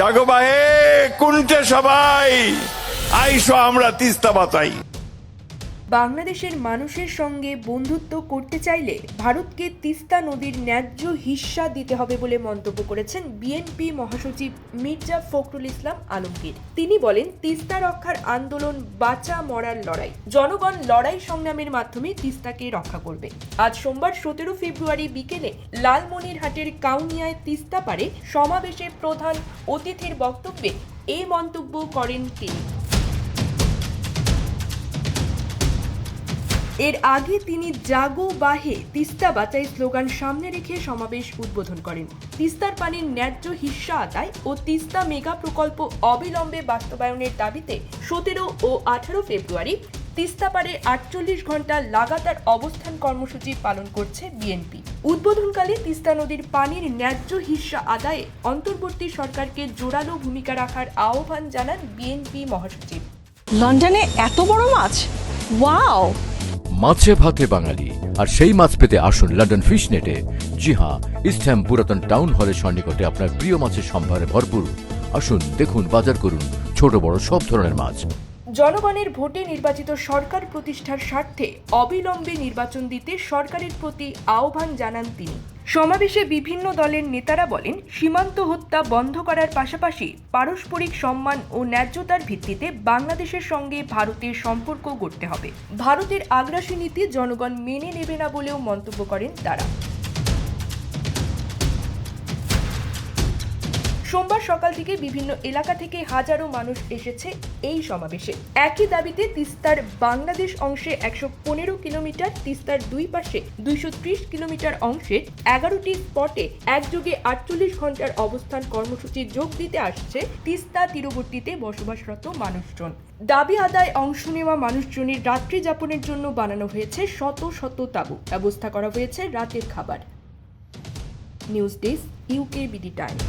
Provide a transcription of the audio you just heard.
জাগো বাহে কুন্টে সবাই। আইসো আমরা তিস্তা বাঁচাই বাংলাদেশের মানুষের সঙ্গে বন্ধুত্ব করতে চাইলে ভারতকে তিস্তা নদীর ন্যায্য হিস্সা দিতে হবে বলে মন্তব্য করেছেন বিএনপি মহাসচিব মির্জা ফখরুল ইসলাম আলমগীর। তিনি বলেন, তিস্তা রক্ষার আন্দোলন বাঁচা মরার লড়াই। জনগণ লড়াই সংগ্রামের মাধ্যমে তিস্তাকে রক্ষা করবে। আজ সোমবার সতেরো ফেব্রুয়ারি বিকেলে লালমনিরহাটের কাউনিয়ায় তিস্তা পারে সমাবেশে প্রধান অতিথির বক্তব্যে এই মন্তব্য করেন তিনি। এর আগে তিনি জাগো বাহে তিস্তা বাঁচাই স্লোগান সামনে রেখে সমাবেশ উদ্বোধন করেন। তিস্তার পানির ন্যায্য হিস্সা আদায় ও তিস্তা মেগা প্রকল্প অবিলম্বে বাস্তবায়নের দাবিতে সতেরো ও আঠারো ফেব্রুয়ারি তিস্তা পারে আটচল্লিশ ঘণ্টা লাগাতার অবস্থান কর্মসূচি পালন করছে বিএনপি। উদ্বোধনকালে তিস্তা নদীর পানির ন্যায্য হিস্সা আদায়ে অন্তর্বর্তী সরকারকে জোরালো ভূমিকা রাখার আহ্বান জানান বিএনপি মহাসচিব। লন্ডনে এত বড় মাছ? ওয়াও! মাছে ভাতে বাঙালি। আর সেই মাছ পেতে আসুন লন্ডন ফিশ নেটে জি হ্যাঁ ইস্ট হ্যাম পুরাতন টাউন হলের সন্নিকটে আপনার প্রিয় মাছের সম্ভারে ভরপুর। আসুন, দেখুন, বাজার করুন ছোট, বড়, সব ধরনের মাছ। জনগণের ভোটে নির্বাচিত সরকার প্রতিষ্ঠার স্বার্থে অবিলম্বে নির্বাচন দিতে সরকারের প্রতি আহ্বান জানান তিনি। সমাবেশে বিভিন্ন দলের নেতারা বলেন, সীমান্ত হত্যা বন্ধ করার পাশাপাশি পারস্পরিক সম্মান ও ন্যায্যতার ভিত্তিতে বাংলাদেশের সঙ্গে ভারতের সম্পর্ক গড়তে হবে। ভারতের আগ্রাসী নীতি জনগণ মেনে নেবে না বলেও মন্তব্য করেন তারা। সোমবার সকাল থেকে বিভিন্ন এলাকা থেকে হাজারো মানুষ এসেছে এই সমাবেশে। একই দাবিতে তিস্তার বাংলাদেশ অংশে একশো পনেরো কিলোমিটার, তিস্তার দুই পাশে দুইশো ত্রিশ কিলোমিটার অংশে এগারোটি স্পটে একযোগে আটচল্লিশ ঘণ্টার অবস্থান কর্মসূচি যোগ দিতে আসছে তিস্তা তীরবর্তীতে বসবাসরত মানুষজন। দাবি আদায় অংশ নেওয়া মানুষজনের রাত্রি যাপনের জন্য বানানো হয়েছে শত শত তাঁবু। ব্যবস্থা করা হয়েছে রাতের খাবার। News desk UK BD Times.